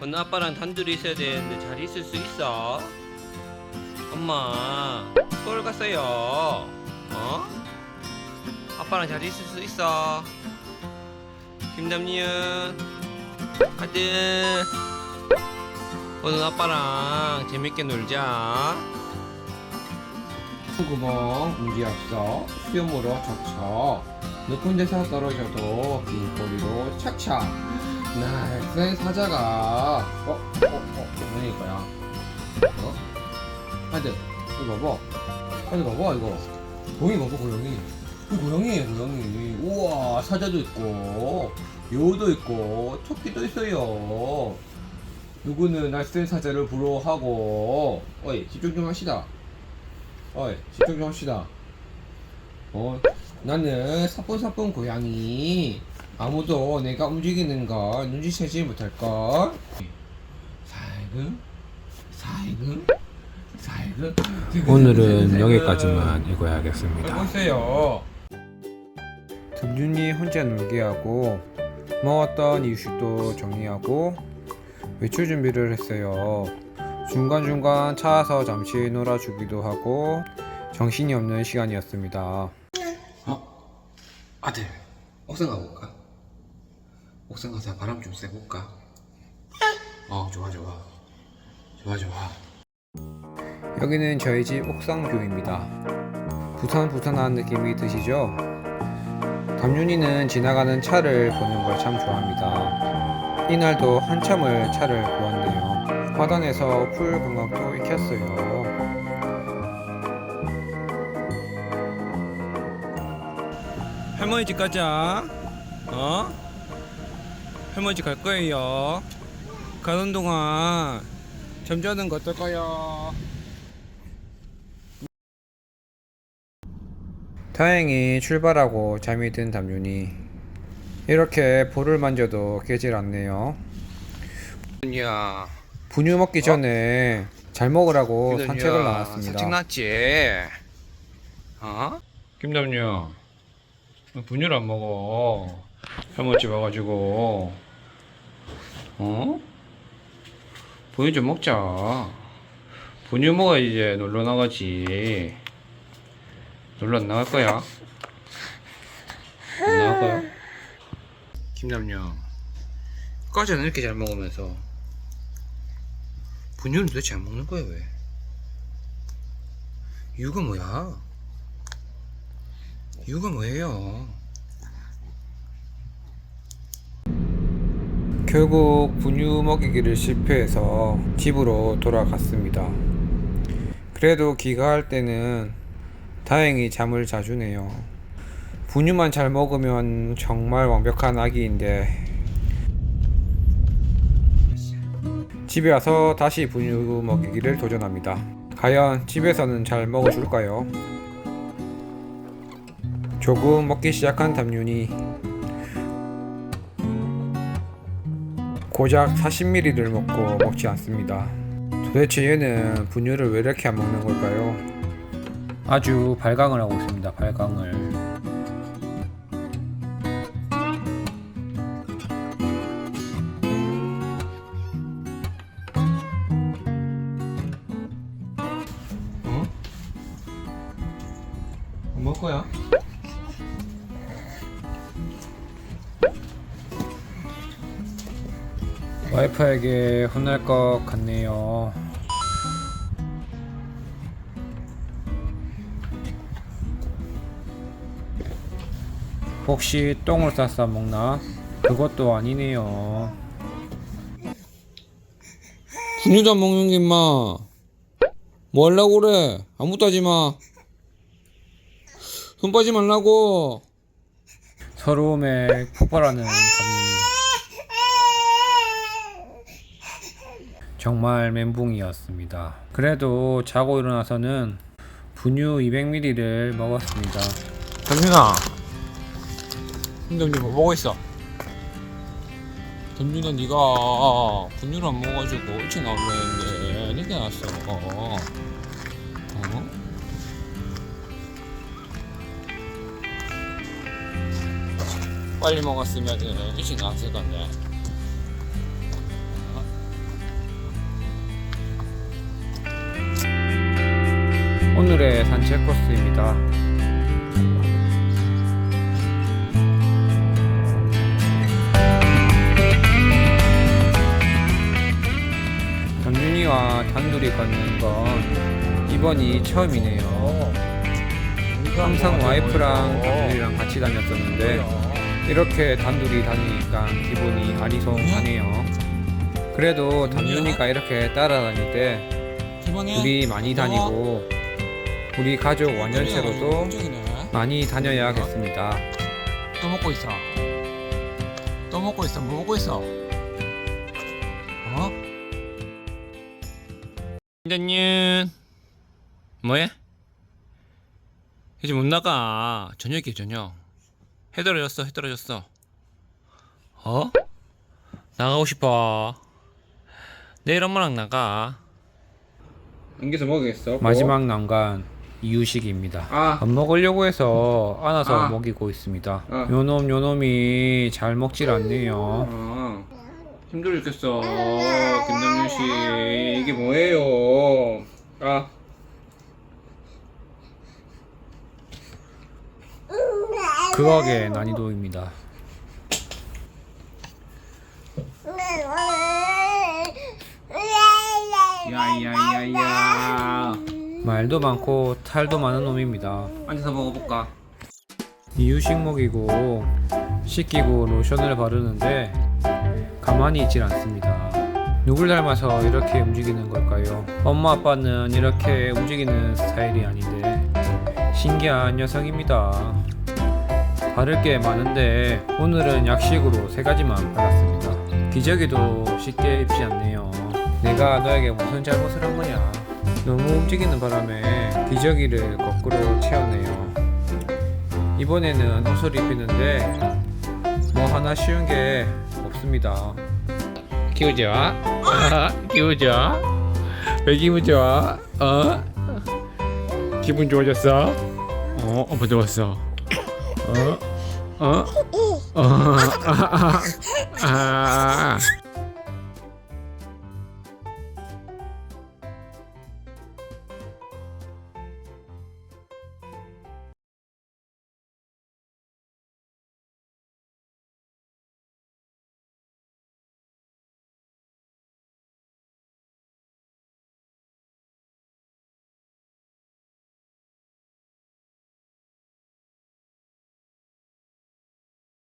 오늘 아빠랑 단둘이 있어야 되는데 잘 있을 수 있어? 엄마 서울 갔어요. 어? 아빠랑 잘 있을 수 있어? 김담니은 아들. 오늘 아빠랑 재밌게 놀자. 구멍 문제 없어 수염으로 척척. 높은 데서 떨어져도 긴 꼬리로 착착 날쌘 사자가 어? 어? 어? 뭐냐 이거야 어? 아들 이거 봐봐 아들 봐봐 이거 고양이 봐봐 고양이 이 고양이에요 고양이 우와 사자도 있고 여우도 있고 토끼도 있어요 누구는 날쌘 사자를 부러워하고 어이 집중 좀 합시다 어이 집중 좀 합시다 어 나는 사뿐사뿐 고양이 아무도 내가 움직이는 걸 눈치채지 못할걸 살금 살금 살금 오늘은 여기까지만 읽어야겠습니다. 보세요 등준이 혼자 놀게 하고 먹었던 이슈도 정리하고 외출 준비를 했어요. 중간중간 차와서 잠시 놀아주기도 하고 정신이 없는 시간이었습니다. 어? 아들 옥상 가볼까? 옥상 가서 바람 좀 쐬볼까? 어 좋아 좋아 좋아 좋아 여기는 저희 집 옥상뷰입니다. 부산 부산한 느낌이 드시죠? 담윤이는 지나가는 차를 보는 걸 참 좋아합니다. 이날도 한참을 차를 보았네요. 화단에서 풀 감각도 익혔어요. 할머니 집 가자 어? 할머니 집갈 거예요 가는 동안 잠자는 거 어떨까요? 다행히 출발하고 잠이 든 담윤이 이렇게 볼을 만져도 깨질 않네요. 야 분유 먹기 전에 잘 먹으라고 산책을 나왔습니다. 산책 났지? 어? 김담요 분유를 안 먹어 할머니 집 와가지고 어? 분유 좀 먹자 분유 먹어야 이제 놀러 나가지 놀러 안 나갈 거야? 안 나갈 거야? 김담요 과자는 이렇게 잘 먹으면서 분유는 도대체 안 먹는 거야 왜? 이유가 뭐야? 이유가 뭐예요? 결국 분유 먹이기를 실패해서 집으로 돌아갔습니다. 그래도 귀가할 때는 다행히 잠을 자주 네요. 분유만 잘 먹으면 정말 완벽한 아기인데 집에 와서 다시 분유 먹이기를 도전합니다. 과연 집에서는 잘 먹어줄까요? 조금 먹기 시작한 담윤이 고작 40ml를 먹고 먹지 않습니다. 도대체 얘는 분유를 왜 이렇게 안 먹는 걸까요? 아주 발광을 하고 있습니다. 발광을. 어? 안 먹을 거야? 와이프에게 혼날 것 같네요. 혹시 똥을 싸서 먹나? 그것도 아니네요. 분유도 안 먹는 게 임마 뭐 하려고 그래 아무것도 하지 마 손 빠지 말라고 서러움에 폭발하는 담윤이. 정말 멘붕이었습니다. 그래도 자고 일어나서는 분유 200ml를 먹었습니다. 담준아 근데 뭐 먹고 있어 담준아 니가 분유를 안 먹어가지고 일찍 나오려는데 늦게 나왔어 어? 빨리 먹었으면 일찍 나왔을 건데 단체 코스입니다. 경준이와 단둘이 걷는 건 이번이 처음이네요. 항상 와이프랑 단둘이랑 같이 다녔었는데 이렇게 단둘이 다니니까 기분이 아리송하네요. 그래도 단준이가 이렇게 따라다닐 때 우리 많이 다니고 우리 가족 쪽이네. 많이 다녀야겠습니다. 또 먹고 있어. 또 먹고 있어. 뭐 먹고 있어? 어? 이제님 뭐해? 이제 못 나가 저녁이야 저녁 해 떨어졌어 해 떨어졌어 어? 나가고 싶어 내일 엄마랑 나가 옮겨서 먹겠어. 마지막 난간 이유식입니다. 아. 안 먹으려고 해서 안아서 아. 먹이고 있습니다. 아. 요놈 요놈이 잘 먹질 않네요. 아, 힘들어 죽겠어 김남준 씨 이게 뭐예요 아 극악의 난이도입니다. 야야야야 말도 많고 탈도 많은 놈입니다. 앉아서 먹어볼까 이유식 먹이고 씻기고 로션을 바르는데 가만히 있질 않습니다. 누굴 닮아서 이렇게 움직이는 걸까요? 엄마 아빠는 이렇게 움직이는 스타일이 아닌데 신기한 녀석입니다. 바를 게 많은데 오늘은 약식으로 세 가지만 발랐습니다. 기저귀도 쉽게 입지 않네요. 내가 너에게 무슨 잘못을 한 거냐? 너무 움직이는 바람에 기저귀를 거꾸로 채웠네요. 이번에는 옷을 입히는데 뭐 하나 쉬운 게 없습니다. 기우죠? 기우죠? 왜 기분 좋아? 어? 기분 좋아졌어? 어? 엄마 좋았어 어? 어? 어? 아, 아, 아.